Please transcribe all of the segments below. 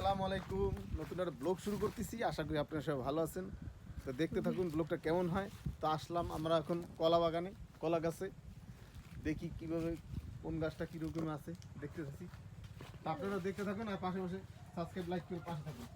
আসসালামু আলাইকুম। নতুন একটা ব্লগ শুরু করতেছি। আশা করি আপনারা সবাই ভালো আছেন। তো দেখতে থাকুন ব্লগটা কেমন হয়। তো আসলাম আমরা এখন কলা বাগানে কলা গাছে দেখি কীভাবে কোন গাছটা কীরকম আছে। দেখতে থাকি। আপনারা দেখতে থাকুন আর পাশে পাশে সাবস্ক্রাইব লাইক করে পাশে থাকুন।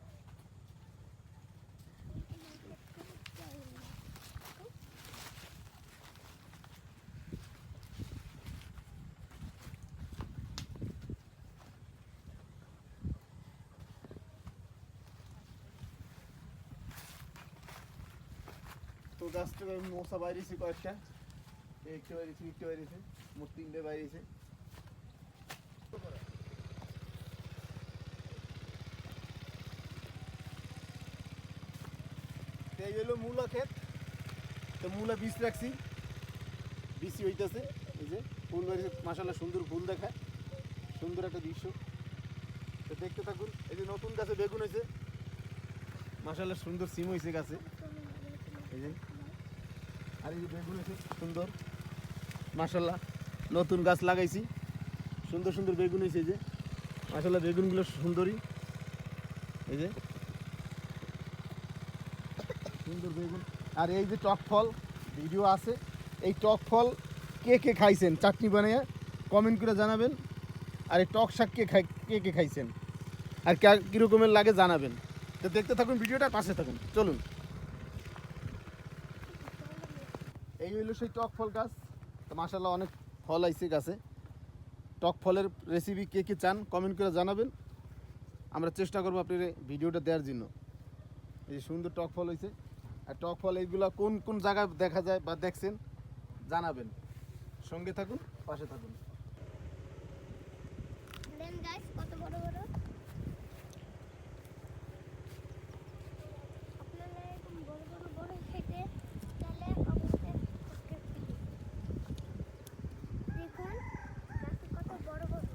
তো গাছটা মশা বাইরেছে কয়েকটা। একটা বাইরেছে একটা বাইরেছে? মোট তিনটে বাইরেছে। এই হলো মূলা ক্ষেত। তো মূলা বীজ রাখছি। বীজ হইতেছে, এই যে ফুল বাড়িছে মাসাল্লাহ সুন্দর ফুল দেখায় সুন্দর একটা দৃশ্য। তো দেখতে থাকুন, এই যে নতুন গাছে বেগুন হয়েছে। মাসাল্লাহ সুন্দর সিম হয়েছে গাছে। আর এই যে বেগুন হয়েছে সুন্দর। মাসাল্লাহ নতুন গাছ লাগাইছি। সুন্দর সুন্দর বেগুন হয়েছে এই যে। মাসাল্লাহ বেগুনগুলো সুন্দরই এই যে। সুন্দর বেগুন। আর এই যে টক ফল, ভিডিও আছে। এই টক ফল কে কে খাইছেন? চাটনি বানিয়ে কমেন্ট করে জানাবেন। আর এই টক শাক কে খাই, কে কে খাইছেন? আর কীরকমের লাগে জানাবেন। তো দেখতে থাকুন, ভিডিওটা পাশে থাকুন। চলুন। এই হইল সেই টক ফল গাছ। তো মাসাল্লাহ অনেক ফল আইছে গাছে। টক ফলের রেসিপি কে কে চান কমেন্ট করে জানাবেন। আমরা চেষ্টা করব আপনার ভিডিওটা দেওয়ার জন্য। এই সুন্দর টক ফল হয়েছে আর টক ফল এইগুলা কোন কোন জায়গায় দেখা যায় বা দেখছেন, জানাবেন। সঙ্গে থাকুন, পাশে থাকুন দেন গাইস কত বড় বড় আপনারা এরকম বড় বড় বড় খেতে তাহলে অবশ্যই সাবস্ক্রাইব করুন দেখুন গাছে কত বড় বড়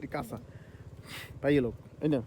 এ কাঁচা পাই গেল এই না